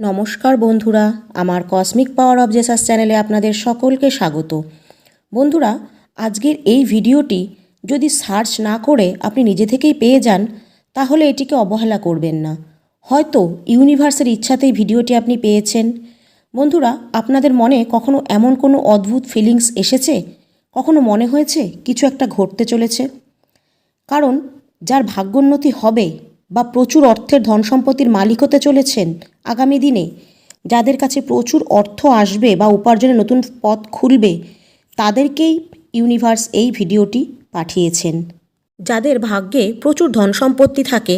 নমস্কার বন্ধুরা, আমার কসমিক পাওয়ার অব জেসাস চ্যানেলে আপনাদের সকলকে স্বাগত। বন্ধুরা, আজকের এই ভিডিওটি যদি সার্চ না করে আপনি নিজে থেকেই পেয়ে যান, তাহলে এটিকে অবহেলা করবেন না। হয়তো ইউনিভার্সের ইচ্ছাতেই ভিডিওটি আপনি পেয়েছেন। বন্ধুরা, আপনাদের মনে কখনো এমন কোনো অদ্ভুত ফিলিংস এসেছে? কখনো মনে হয়েছে কিছু একটা ঘটতে চলেছে? কারণ, যার ভাগ্যোন্নতি হবে বা প্রচুর অর্থের ধন সম্পত্তির মালিক হতে চলেছেন আগামী দিনে যাদের কাছে প্রচুর অর্থ আসবে বা উপার্জনের নতুন পথ খুলবে, তাদেরকেই ইউনিভার্স এই ভিডিওটি পাঠিয়েছেন। যাদের ভাগ্যে প্রচুর ধন সম্পত্তি থাকে,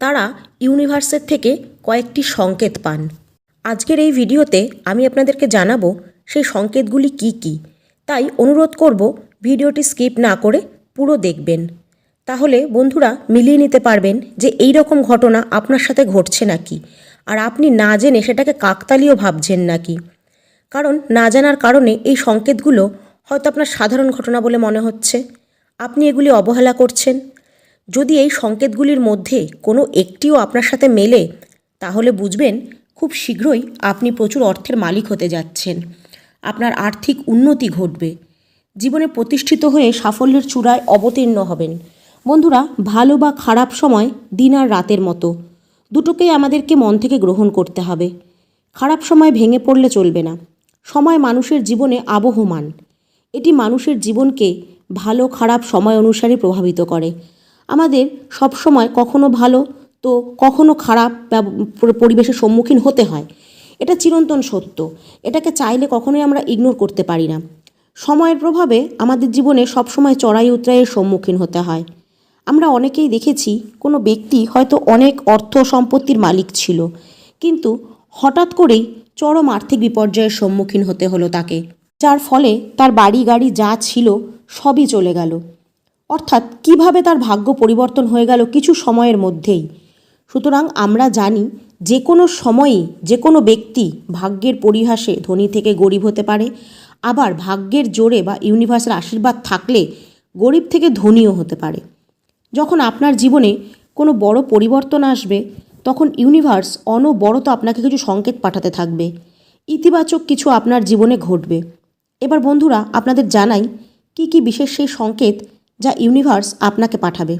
তারা ইউনিভার্সের থেকে কয়েকটি সংকেত পান। আজকের এই ভিডিওতে আমি আপনাদেরকে জানাব সেই সংকেতগুলি কি কি। তাই অনুরোধ করব ভিডিওটি স্কিপ না করে পুরো দেখবেন। তাহলে বন্ধুরা মিলিয়ে নিতে পারবেন যে এই রকম ঘটনা আপনার সাথে ঘটছে নাকি। আর আপনি না জেনে সেটাকে কাকতালীয় ভাবছেন নাকি? কারণ না জানার কারণে এই সংকেতগুলো হয়তো আপনার সাধারণ ঘটনা বলে মনে হচ্ছে। আপনি এগুলি অবহেলা করছেন। যদি এই সংকেতগুলির মধ্যে কোনো একটিও আপনার সাথে মেলে, তাহলে বুঝবেন খুব শীঘ্রই আপনি প্রচুর অর্থের মালিক হতে যাচ্ছেন। আপনার আর্থিক উন্নতি ঘটবে। জীবনে প্রতিষ্ঠিত হয়ে সাফল্যের চূড়ায় অবতীর্ণ হবেন। বন্ধুরা, ভালো বা খারাপ সময় দিন আর রাতের মতো। দুটোকেই আমাদেরকে মন থেকে গ্রহণ করতে হবে। খারাপ সময় ভেঙে পড়লে চলবে না। সময় মানুষের জীবনে আবহমান। এটি মানুষের জীবনকে ভালো খারাপ সময় অনুসারে প্রভাবিত করে। আমাদের সব সময় কখনো ভালো তো কখনো খারাপ পরিবেশের সম্মুখীন হতে হয়। এটা চিরন্তন সত্য। এটাকে চাইলে কখনোই আমরা ইগনোর করতে পারি না। সময়ের প্রভাবে আমাদের জীবনে সবসময় চড়াই উতরাইয়ের সম্মুখীন হতে হয়। আমরা অনেকেই দেখেছি কোনো ব্যক্তি হয়তো অনেক অর্থ সম্পত্তির মালিক ছিল, কিন্তু হঠাৎ করেই চরম আর্থিক বিপর্যয়ের সম্মুখীন হতে হলো তাকে। যার ফলে তার বাড়ি গাড়ি যা ছিল সবই চলে গেল। অর্থাৎ কীভাবে তার ভাগ্য পরিবর্তন হয়ে গেল কিছু সময়ের মধ্যেই। সুতরাং আমরা জানি যে কোনো সময়ই যে কোনো ব্যক্তি ভাগ্যের পরিহাসে ধনী থেকে গরিব হতে পারে। আবার ভাগ্যের জোরে বা ইউনিভার্সের আশীর্বাদ থাকলে গরিব থেকে ধনীও হতে পারে। যখন আপনার জীবনে কোনো বড় পরিবর্তন আসবে, তখন ইউনিভার্স অনবরত আপনাকে কিছু সংকেত পাঠাতে থাকবে। ইতিবাচক কিছু আপনার জীবনে ঘটবে। এবার বন্ধুরা, আপনাদের জানাই কি কি বিশেষ সেই সংকেত যা ইউনিভার্স আপনাকে পাঠাবে।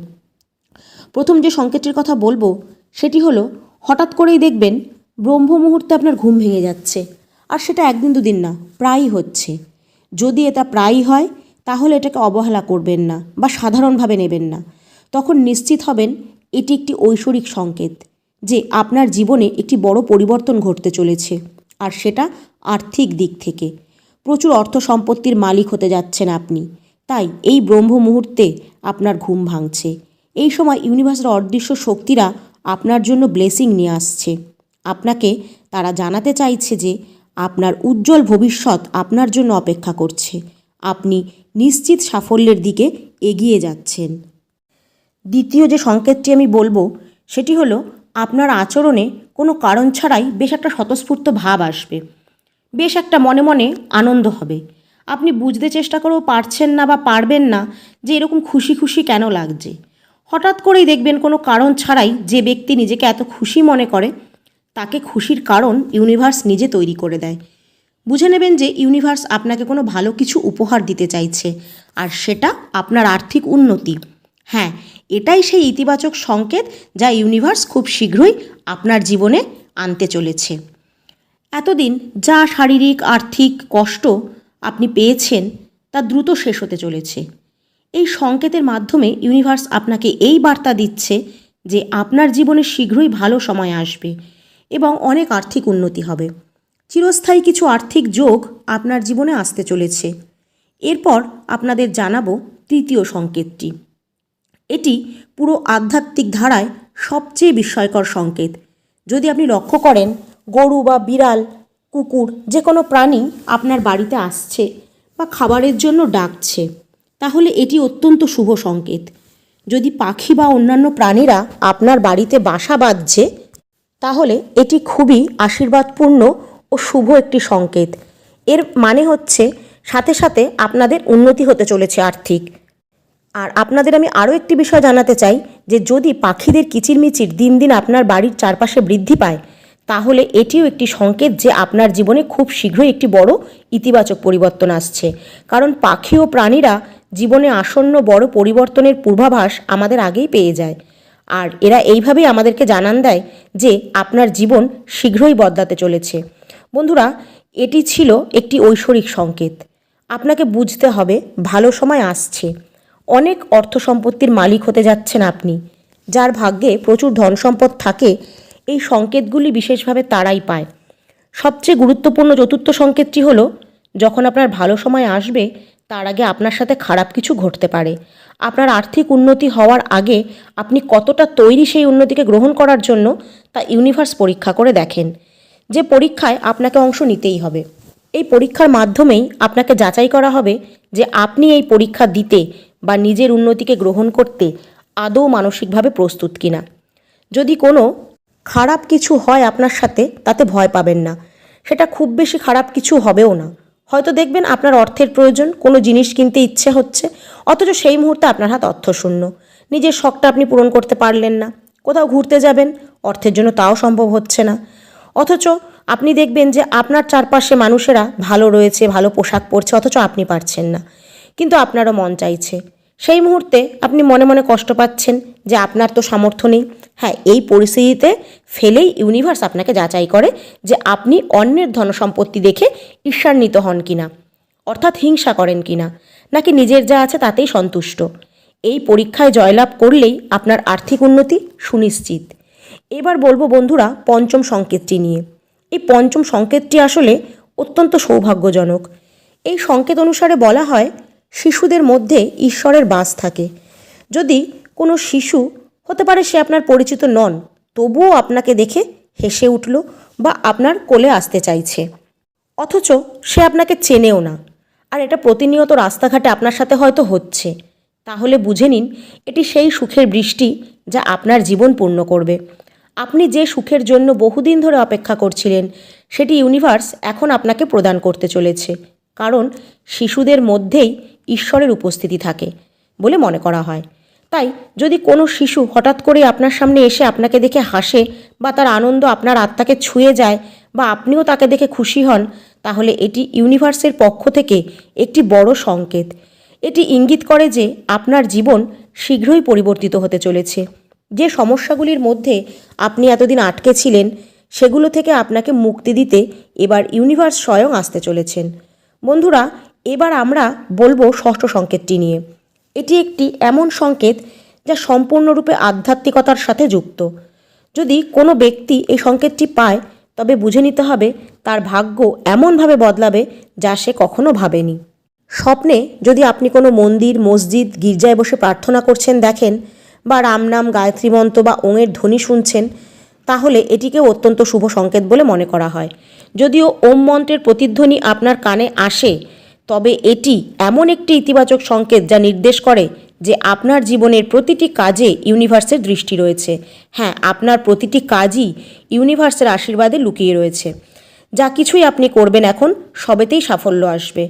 প্রথম যে সংকেতটির কথা বলব, সেটি হলো, হঠাৎ করেই দেখবেন ব্রহ্ম মুহূর্তে আপনার ঘুম ভেঙে যাচ্ছে। আর সেটা একদিন দুদিন না, প্রায়ই হচ্ছে। যদি এটা প্রায়ই হয়, তাহলে এটাকে অবহেলা করবেন না বা সাধারণভাবে নেবেন না। তখন নিশ্চিত হবেন এটি একটি ঐশ্বরিক সংকেত যে আপনার জীবনে একটি বড় পরিবর্তন ঘটতে চলেছে। আর সেটা আর্থিক দিক থেকে। প্রচুর অর্থ সম্পত্তির মালিক হতে যাচ্ছেন আপনি। তাই এই ব্রহ্ম মুহূর্তে আপনার ঘুম ভাঙছে। এই সময় ইউনিভার্সের অদৃশ্য শক্তিরা আপনার জন্য ব্লেসিং নিয়ে আসছে। আপনাকে তারা জানাতে চাইছে যে আপনার উজ্জ্বল ভবিষ্যৎ আপনার জন্য অপেক্ষা করছে। আপনি নিশ্চিত সাফল্যের দিকে এগিয়ে যাচ্ছেন। দ্বিতীয় যে সংকেতটি আমি বলব, সেটি হলো আপনার আচরণে কোনো কারণ ছাড়াই বেশ একটা স্বতঃস্ফূর্ত ভাব আসবে। বেশ একটা মনে মনে আনন্দ হবে। আপনি বুঝতে চেষ্টা করেও পারছেন না বা পারবেন না যে এরকম খুশি খুশি কেন লাগছে। হঠাৎ করেই দেখবেন কোনো কারণ ছাড়াই যে ব্যক্তি নিজেকে এত খুশি মনে করে, তাকে খুশির কারণ ইউনিভার্স নিজে তৈরি করে দেয়। বুঝে নেবেন যে ইউনিভার্স আপনাকে কোনো ভালো কিছু উপহার দিতে চাইছে, আর সেটা আপনার আর্থিক উন্নতি। হ্যাঁ এটাই সেই ইতিবাচক সংকেত যা ইউনিভার্স খুব শীঘ্রই আপনার জীবনে আনতে চলেছে। এতদিন যা শারীরিক, আর্থিক কষ্ট আপনি পেয়েছেন, তা দ্রুত শেষ হতে চলেছে। এই সংকেতের মাধ্যমে ইউনিভার্স আপনাকে এই বার্তা দিচ্ছে যে আপনার জীবনে শীঘ্রই ভালো সময় আসবে এবং অনেক আর্থিক উন্নতি হবে। চিরস্থায়ী কিছু আর্থিক যোগ আপনার জীবনে আসতে চলেছে। এরপর আপনাদের জানাব তৃতীয় সংকেতটি। এটি পুরো আধ্যাত্মিক ধারায় সবচেয়ে বিস্ময়কর সংকেত। যদি আপনি লক্ষ্য করেন, গরু বা বিড়াল, কুকুর, যে কোনো প্রাণী আপনার বাড়িতে আসছে বা খাবারের জন্য ডাকছে, তাহলে এটি অত্যন্ত শুভ সংকেত। যদি পাখি বা অন্যান্য প্রাণীরা আপনার বাড়িতে বাসা বাঁধছে, তাহলে এটি খুবই আশীর্বাদপূর্ণ ও শুভ একটি সংকেত। এর মানে হচ্ছে, সাথে সাথে আপনাদের উন্নতি হতে চলেছে আর্থিক। আর আপনাদের আমি আরও একটি বিষয় জানাতে চাই, যে যদি পাখিদের কিচিরমিচির দিন দিন আপনার বাড়ির চারপাশে বৃদ্ধি পায়, তাহলে এটিও একটি সংকেত যে আপনার জীবনে খুব শীঘ্রই একটি বড় ইতিবাচক পরিবর্তন আসছে। কারণ পাখি ও প্রাণীরা জীবনে আসন্ন বড় পরিবর্তনের পূর্বাভাস আমাদের আগেই পেয়ে যায়। আর এরা এইভাবেই আমাদেরকে জানান দেয় যে আপনার জীবন শীঘ্রই বদলাতে চলেছে। বন্ধুরা, এটি ছিল একটি ঐশ্বরিক সংকেত। আপনাকে বুঝতে হবে, ভালো সময় আসছে। অনেক অর্থ সম্পত্তির মালিক হতে যাচ্ছেন আপনি, যার ভাগ্যে প্রচুর ধন সম্পদ থাকে, এই সংকেতগুলি বিশেষভাবে তারাই পায়। সবচেয়ে গুরুত্বপূর্ণ চতুর্থ সংকেতটি হলো, যখন আপনার ভালো সময় আসবে, তার আগে আপনার সাথে খারাপ কিছু ঘটতে পারে। আপনার আর্থিক উন্নতি হওয়ার আগে আপনি কতটা তৈরি সেই উন্নতিকে গ্রহণ করার জন্য তা ইউনিভার্স পরীক্ষা করে দেখেন। যে পরীক্ষায় আপনাকে অংশ নিতেই হবে। এই পরীক্ষার মাধ্যমেই আপনাকে যাচাই করা হবে যে আপনি এই পরীক্ষা দিতে বা নিজের উন্নতিকে গ্রহণ করতে আদৌ মানসিকভাবে প্রস্তুত কিনা। যদি কোনো খারাপ কিছু হয় আপনার সাথে, তাতে ভয় পাবেন না। সেটা খুব বেশি খারাপ কিছু হবেও না। হয়তো দেখবেন আপনার অর্থের প্রয়োজন, কোনো জিনিস কিনতে ইচ্ছে হচ্ছে, অথচ সেই মুহূর্তে আপনার হাত অর্থশূন্য। নিজের শখটা আপনি পূরণ করতে পারলেন না। কোথাও ঘুরতে যাবেন, অর্থের জন্য তাও সম্ভব হচ্ছে না। অথচ আপনি দেখবেন যে আপনার চারপাশে মানুষেরা ভালো রয়েছে, ভালো পোশাক পরছে, অথচ আপনি পারছেন না। কিন্তু আপনারও মন চাইছে। সেই মুহূর্তে আপনি মনে মনে কষ্ট পাচ্ছেন যে আপনার তো সামর্থ্য নেই। হ্যাঁ এই পরিস্থিতিতে ফেলেই ইউনিভার্স আপনাকে যাচাই করে যে আপনি অন্যের ধনসম্পত্তি দেখে ঈর্ষান্বিত হন কিনা, অর্থাৎ হিংসা করেন কিনা, নাকি নিজের যা আছে তাতেই সন্তুষ্ট। এই পরীক্ষায় জয়লাভ করলেই আপনার আর্থিক উন্নতি সুনিশ্চিত। এবার বলব বন্ধুরা, পঞ্চম সংকেতটি নিয়ে। এই পঞ্চম সংকেতটি আসলে অত্যন্ত সৌভাগ্যজনক। এই সংকেত অনুসারে বলা হয় শিশুদের মধ্যে ঈশ্বরের বাস থাকে। যদি কোনো শিশু, হতে পারে সে আপনার পরিচিত নন, তবুও আপনাকে দেখে হেসে উঠল বা আপনার কোলে আসতে চাইছে। অথচ সে আপনাকে চেনেও না। আর এটা প্রতিনিয়ত রাস্তাঘাটে আপনার সাথে হয়তো হচ্ছে। তাহলে বুঝে নিন, এটি সেই সুখের বৃষ্টি যা আপনার জীবন পূর্ণ করবে। আপনি যে সুখের জন্য বহুদিন ধরে অপেক্ষা করছিলেন, সেটি ইউনিভার্স এখন আপনাকে প্রদান করতে চলেছে। কারণ শিশুদের মধ্যেই ঈশ্বরের উপস্থিতি থাকে বলে মনে করা হয়। তাই যদি কোনো শিশু হঠাৎ করে আপনার সামনে এসে আপনাকে দেখে হাসে বা তার আনন্দ আপনার আত্মাকে ছুঁয়ে যায় বা আপনিও তাকে দেখে খুশি হন, তাহলে এটি ইউনিভার্সের পক্ষ থেকে একটি বড় সংকেত। এটি ইঙ্গিত করে যে আপনার জীবন শীঘ্রই পরিবর্তিত হতে চলেছে। যে সমস্যাগুলির মধ্যে আপনি এতদিন আটকে ছিলেন, সেগুলো থেকে আপনাকে মুক্তি দিতে এবার ইউনিভার্স স্বয়ং আসতে চলেছেন। বন্ধুরা এবার আমরা বলব ষষ্ঠ সংকেতটি নিয়ে। এটি একটি এমন সংকেত যা সম্পূর্ণরূপে আধ্যাত্মিকতার সাথে যুক্ত। যদি কোনো ব্যক্তি এই সংকেতটি পায়, তবে বুঝে নিতে হবে তার ভাগ্য এমনভাবে বদলাবে যা সে কখনো ভাবেনি। স্বপ্নে যদি আপনি কোনো মন্দির, মসজিদ, গির্জায় বসে প্রার্থনা করছেন, দেখেন বা রামনাম গায়ত্রী মন্ত্র বা ওঙের ধ্বনি শুনছেন, তাহলে এটিকে অত্যন্ত শুভ সংকেত বলে মনে করা হয়। যদিও ওম মন্ত্রের প্রতিধ্বনি আপনার কানে আসে তবে এটি এমন একটি ইতিবাচক সংকেত যা নির্দেশ করে যে আপনার জীবনের প্রতিটি কাজে ইউনিভার্সের দৃষ্টি রয়েছে। হ্যাঁ আপনার প্রতিটি কাজই ইউনিভার্সের আশীর্বাদে লুকিয়ে রয়েছে। যা কিছুই আপনি করবেন এখন, সবেতেই সাফল্য আসবে।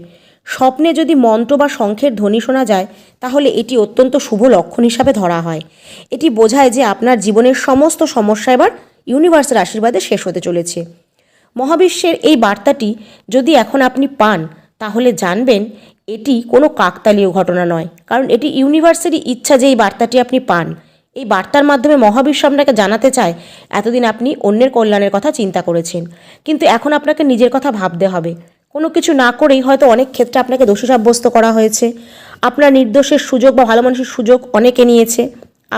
স্বপ্নে যদি মন্ত্র বা শঙ্খের ধ্বনি শোনা যায়, তাহলে এটি অত্যন্ত শুভ লক্ষণ হিসাবে ধরা হয়। এটি বোঝায় যে আপনার জীবনের সমস্ত সমস্যা এবার ইউনিভার্সের আশীর্বাদে শেষ হতে চলেছে। মহাবিশ্বের এই বার্তাটি যদি এখন আপনি পান তাহলে জানবেন এটি কোনো কাকতালীয় ঘটনা নয়, কারণ এটি ইউনিভার্সেরই ইচ্ছা যে এই বার্তাটি আপনি পান। এই বার্তার মাধ্যমে মহাবিশ্ব আপনাকে জানাতে চায়, এতদিন আপনি অন্যের কল্যাণের কথা চিন্তা করেছেন। কিন্তু এখন আপনাকে নিজের কথা ভাবতে হবে। কোনো কিছু না করেই হয়তো অনেক ক্ষেত্রে আপনাকে দোষী সাব্যস্ত করা হয়েছে। আপনার নির্দোষের সুযোগ বা ভালো মানুষের সুযোগ অনেকে নিয়েছে।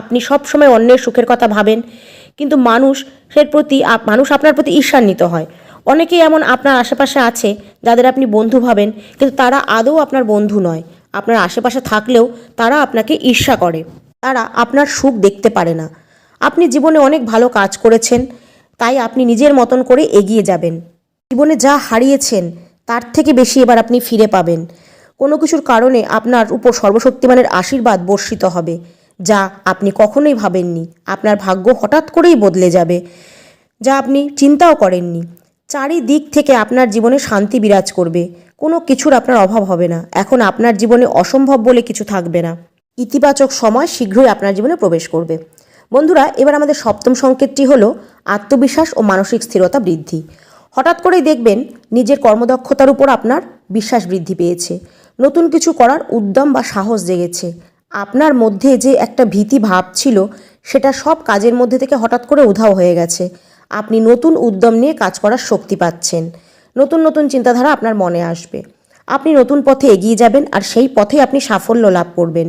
আপনি সবসময় অন্যের সুখের কথা ভাবেন, কিন্তু মানুষের প্রতি মানুষ আপনার প্রতি ঈর্ষান্বিত হয়। অনেকেই এমন আপনার আশেপাশে আছে যাদের আপনি বন্ধু ভাবেন, কিন্তু তারা আদৌ আপনার বন্ধু নয়। আপনার আশেপাশে থাকলেও তারা আপনাকে ঈর্ষা করে। তারা আপনার সুখ দেখতে পারে না। আপনি জীবনে অনেক ভালো কাজ করেছেন, তাই আপনি নিজের মতন করে এগিয়ে যাবেন। জীবনে যা হারিয়েছেন, তার থেকে বেশি এবার আপনি ফিরে পাবেন। কোনো কিছুর কারণে আপনার উপর সর্বশক্তিমানের আশীর্বাদ বর্ষিত হবে, যা আপনি কখনোই ভাবেননি। আপনার ভাগ্য হঠাৎ করেই বদলে যাবে, যা আপনি চিন্তাও করেননি। চারিদিক থেকে আপনার জীবনে শান্তি বিরাজ করবে। কোনো কিছুর আপনার অভাব হবে না। এখন আপনার জীবনে অসম্ভব বলে কিছু থাকবে না। ইতিবাচক সময় শীঘ্রই আপনার জীবনে প্রবেশ করবে। বন্ধুরা, এবার আমাদের সপ্তম সংকেতটি হলো আত্মবিশ্বাস ও মানসিক স্থিরতা বৃদ্ধি। হঠাৎ করেই দেখবেন নিজের কর্মদক্ষতার উপর আপনার বিশ্বাস বৃদ্ধি পেয়েছে। নতুন কিছু করার উদ্যম বা সাহস জেগেছে। আপনার মধ্যে যে একটা ভীতি ভাব ছিল, সেটা সব কাজের মধ্যে থেকে হঠাৎ করে উধাও হয়ে গেছে। আপনি নতুন উদ্যম নিয়ে কাজ করার শক্তি পাচ্ছেন। নতুন নতুন চিন্তাধারা আপনার মনে আসবে। আপনি নতুন পথে এগিয়ে যাবেন আর সেই পথে আপনি সাফল্য লাভ করবেন।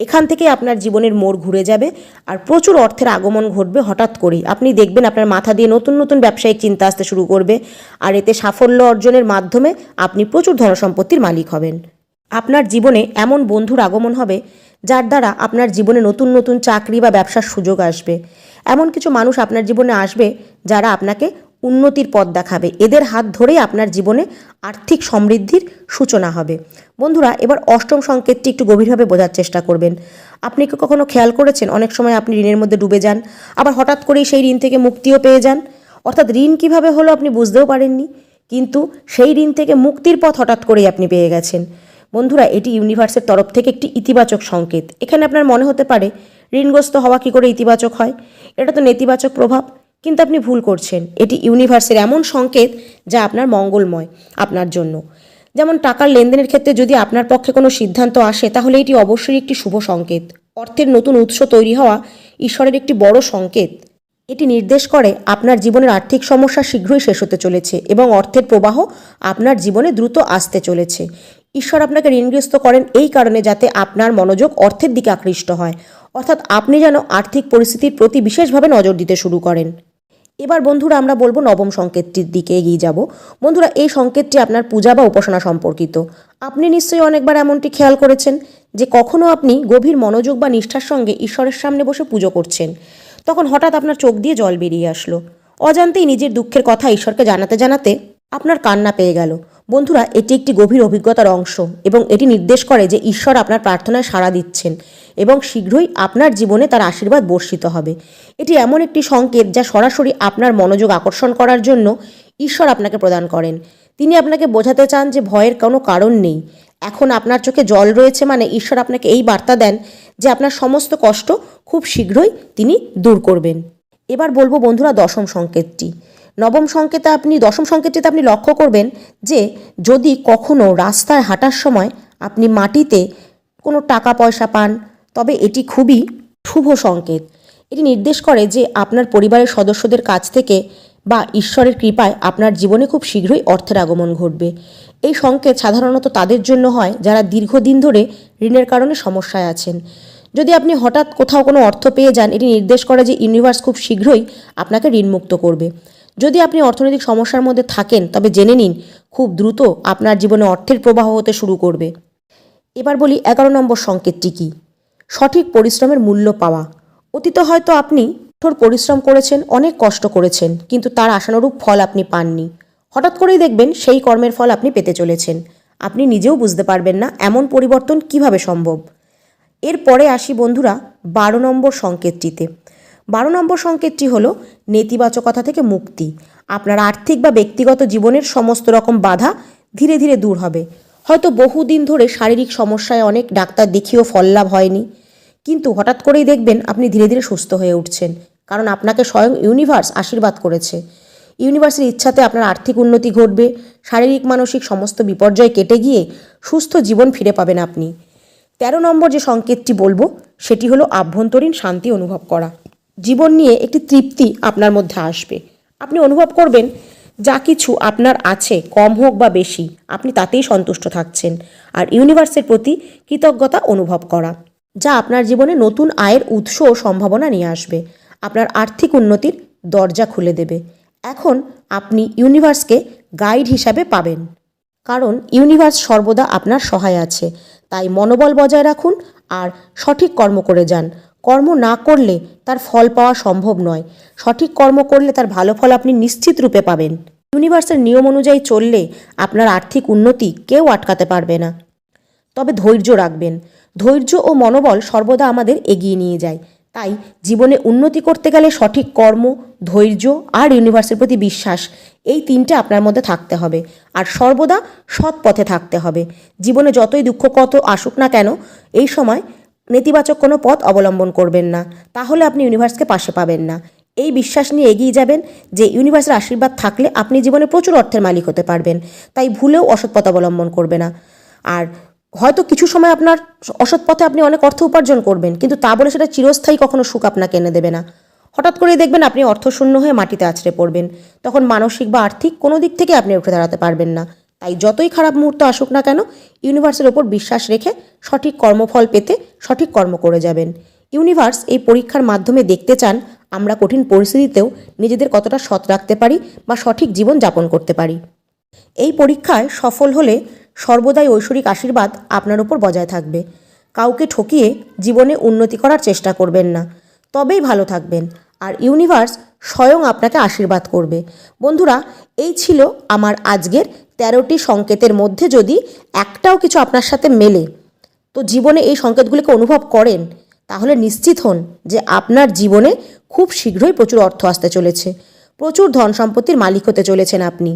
এখান থেকে আপনার জীবনের মোড় ঘুরে যাবে আর প্রচুর অর্থের আগমন ঘটবে হঠাৎ করেই। আপনি দেখবেন আপনার মাথা দিয়ে নতুন নতুন ব্যবসায়িক চিন্তা আসতে শুরু করবে আর এতে সাফল্য অর্জনের মাধ্যমে আপনি প্রচুর ধনসম্পত্তির মালিক হবেন। আপনার জীবনে এমন বন্ধুর আগমন হবে যার দ্বারা আপনার জীবনে নতুন নতুন চাকরি বা ব্যবসার সুযোগ আসবে। এমন কিছু মানুষ আপনার জীবনে আসবে যারা আপনাকে উন্নতির পথ দেখাবে। এদের হাত ধরেই আপনার জীবনে আর্থিক সমৃদ্ধির সূচনা হবে। বন্ধুরা, এবার অষ্টম সংকেতটি একটু গভীরভাবে বোঝার চেষ্টা করবেন। আপনি কি কখনো খেয়াল করেছেন? অনেক সময় আপনি ঋণের মধ্যে ডুবে যান, আবার হঠাৎ করেই সেই ঋণ থেকে মুক্তিও পেয়ে যান। অর্থাৎ ঋণ কীভাবে হলো আপনি বুঝতেও পারেননি, কিন্তু সেই ঋণ থেকে মুক্তির পথ হঠাৎ করেই আপনি পেয়ে গেছেন। বন্ধুরা, এটি ইউনিভার্সের তরফ থেকে একটি ইতিবাচক সংকেত। এখানে আপনার মনে হতে পারে, ঋণগ্রস্ত হওয়া কী করে ইতিবাচক হয়? এটা তো নেতিবাচক প্রভাব, কিন্তু আপনি ভুল করছেন। এটি ইউনিভার্সের এমন সংকেত যা আপনার মঙ্গলময়, আপনার জন্য। যেমন টাকার লেনদেনের ক্ষেত্রে যদি আপনার পক্ষে কোনো সিদ্ধান্ত আসে, তাহলে এটি অবশ্যই একটি শুভ সংকেত। অর্থের নতুন উৎস তৈরি হওয়া ঈশ্বরের একটি বড় সংকেত। এটি নির্দেশ করে আপনার জীবনের আর্থিক সমস্যা শীঘ্রই শেষ হতে চলেছে এবং অর্থের প্রবাহ আপনার জীবনে দ্রুত আসতে চলেছে। ঈশ্বর আপনাকে ঋণগ্রস্ত করেন এই কারণে যাতে আপনার মনোযোগ অর্থের দিকে আকৃষ্ট হয়। অর্থাৎ আপনি যেন আর্থিক পরিস্থিতির প্রতি বিশেষভাবে নজর দিতে শুরু করেন। এবার বন্ধুরা আমরা বলব নবম সংকেতটির দিকে এগিয়ে যাব। বন্ধুরা, এই সংকেতটি আপনার পূজা বা উপাসনা সম্পর্কিত। আপনি নিশ্চয়ই অনেকবার এমনটি খেয়াল করেছেন যে কখনো আপনি গভীর মনোযোগ বা নিষ্ঠার সঙ্গে ঈশ্বরের সামনে বসে পুজো করছেন। তখন হঠাৎ আপনার চোখ দিয়ে জল বেরিয়ে আসলো। অজান্তেই নিজের দুঃখের কথা ঈশ্বরকে জানাতে জানাতে আপনার কান্না পেয়ে গেল। বন্ধুরা, এটি একটি গভীর অভিজ্ঞতার অংশ এবং এটি নির্দেশ করে যে ঈশ্বর আপনার প্রার্থনায় সাড়া দিচ্ছেন এবং শীঘ্রই আপনার জীবনে তার আশীর্বাদ বর্ষিত হবে। এটি এমন একটি সংকেত যা সরাসরি আপনার মনোযোগ আকর্ষণ করার জন্য ঈশ্বর আপনাকে প্রদান করেন। তিনি আপনাকে বোঝাতে চান যে ভয়ের কোনো কারণ নেই। এখন আপনার চোখে জল রয়েছে মানে ঈশ্বর আপনাকে এই বার্তা দেন যে আপনার সমস্ত কষ্ট খুব শীঘ্রই তিনি দূর করবেন। এবার বলব বন্ধুরা দশম সংকেতটি। নবম সংকেতে আপনি, দশম সংকেতটিতে আপনি লক্ষ্য করবেন যে যদি কখনো রাস্তায় হাঁটার সময় আপনি মাটিতে কোনো টাকা পয়সা পান, তবে এটি খুবই শুভ সংকেত। এটি নির্দেশ করে যে আপনার পরিবারের সদস্যদের কাছ থেকে বা ঈশ্বরের কৃপায় আপনার জীবনে খুব শীঘ্রই অর্থের আগমন ঘটবে। এই সংকেত সাধারণত তাদের জন্য হয় যারা দীর্ঘদিন ধরে ঋণের কারণে সমস্যায় আছেন। যদি আপনি হঠাৎ কোথাও কোনো অর্থ পেয়ে যান, এটি নির্দেশ করে যে ইউনিভার্স খুব শীঘ্রই আপনাকে ঋণমুক্ত করবে। যদি আপনি অর্থনৈতিক সমস্যার মধ্যে থাকেন, তবে জেনে নিন, খুব দ্রুত আপনার জীবনে অর্থের প্রবাহ হতে শুরু করবে। এবার বলি এগারো নম্বর সংকেতটি কী? সঠিক পরিশ্রমের মূল্য পাওয়া। অতীতে হয়তো আপনি কঠোর পরিশ্রম করেছেন, অনেক কষ্ট করেছেন, কিন্তু তার আশানুরূপ ফল আপনি পাননি। হঠাৎ করেই দেখবেন সেই কর্মের ফল আপনি পেতে চলেছেন। আপনি নিজেও বুঝতে পারবেন না এমন পরিবর্তন কীভাবে সম্ভব। এরপরে আসি বন্ধুরা বারো নম্বর সংকেতটিতে। বারো নম্বর সংকেতটি হলো নেতিবাচকতা থেকে মুক্তি। আপনার আর্থিক বা ব্যক্তিগত জীবনের সমস্ত রকম বাধা ধীরে ধীরে দূর হবে। হয়তো বহুদিন ধরে শারীরিক সমস্যায় অনেক ডাক্তার দেখিয়েও ফল লাভ হয়নি। কিন্তু হঠাৎ করেই দেখবেন আপনি ধীরে ধীরে সুস্থ হয়ে উঠছেন, কারণ আপনাকে স্বয়ং ইউনিভার্স আশীর্বাদ করেছে। ইউনিভার্সের ইচ্ছাতে আপনার আর্থিক উন্নতি ঘটবে, শারীরিক, মানসিক সমস্ত বিপর্যয় কেটে গিয়ে সুস্থ জীবন ফিরে পাবেন আপনি। তেরো নম্বর যে সংকেতটি বলব, সেটি হলো আভ্যন্তরীণ শান্তি অনুভব করা। জীবন নিয়ে একটি তৃপ্তি আপনার মধ্যে আসবে। আপনি অনুভব করবেন, যা কিছু আপনার আছে, কম হোক বা বেশি, আপনি তাতেই সন্তুষ্ট থাকছেন আর ইউনিভার্সের প্রতি কৃতজ্ঞতা অনুভব করা, যা আপনার জীবনে নতুন আয়ের উৎস ও সম্ভাবনা নিয়ে আসবে। আপনার আর্থিক উন্নতির দরজা খুলে দেবে। এখন আপনি ইউনিভার্সকে গাইড হিসাবে পাবেন। কারণ ইউনিভার্স সর্বদা আপনার সহায় আছে। তাই মনোবল বজায় রাখুন আর সঠিক কর্ম করে যান। কর্ম না করলে তার ফল পাওয়া সম্ভব নয়। সঠিক কর্ম করলে তার ভালো ফল আপনি নিশ্চিত রূপে পাবেন। ইউনিভার্সের নিয়ম অনুযায়ী চললে আপনার আর্থিক উন্নতি কেউ আটকাতে পারবে না। তবে ধৈর্য রাখবেন। ধৈর্য ও মনোবল সর্বদা আমাদের এগিয়ে নিয়ে যায়। তাই জীবনে উন্নতি করতে গেলে সঠিক কর্ম, ধৈর্য আর ইউনিভার্সের প্রতি বিশ্বাস, এই তিনটে আপনার মধ্যে থাকতে হবে। আর সর্বদা সৎ পথে থাকতে হবে। জীবনে যতই দুঃখ কত আসুক না কেন, এই সময় নেতিবাচক কোনো পথ অবলম্বন করবেন না। তাহলে আপনি ইউনিভার্সকে পাশে পাবেন না। এই বিশ্বাস নিয়ে এগিয়ে যাবেন যে ইউনিভার্সের আশীর্বাদ থাকলে আপনি জীবনে প্রচুর অর্থের মালিক হতে পারবেন। তাই ভুলেও অসৎ পথ অবলম্বন করবে না। আর হয়তো কিছু সময় আপনার অসৎ পথে আপনি অনেক অর্থ উপার্জন করবেন, কিন্তু তা বলে সেটা চিরস্থায়ী কখনো সুখ আপনাকে এনে দেবে না। হঠাৎ করেই দেখবেন আপনি অর্থশূন্য হয়ে মাটিতে আছড়ে পড়বেন। তখন মানসিক বা আর্থিক কোনো দিক থেকে আপনি উঠে দাঁড়াতে পারবেন না। তাই যতই খারাপ মুহূর্ত আসুক না কেন ইউনিভার্সের ওপর বিশ্বাস রেখে সঠিক কর্মফল পেতে সঠিক কর্ম করে যাবেন। ইউনিভার্স এই পরীক্ষার মাধ্যমে দেখতে চান আমরা কঠিন পরিস্থিতিতেও নিজেদের কতটা সৎ রাখতে পারি বা সঠিক জীবন যাপন করতে পারি। এই পরীক্ষায় সফল হলে সর্বদাই ঐশ্বরিক আশীর্বাদ আপনার উপর বজায় থাকবে। কাউকে ঠকিয়ে জীবনে উন্নতি করার চেষ্টা করবেন না। তবেই ভালো থাকবেন। আর ইউনিভার্স স্বয়ং আপনাকে আশীর্বাদ করবে। বন্ধুরা, এই ছিল আমার আজকের তেরোটি সংকেতের মধ্যে যদি একটাও কিছু আপনার সাথে মেলে, তো জীবনে এই সংকেতগুলিকে অনুভব করেন, তাহলে নিশ্চিত হন যে আপনার জীবনে খুব শীঘ্রই প্রচুর অর্থ আসতে চলেছে। প্রচুর ধন সম্পত্তির মালিক হতে চলেছেন আপনি।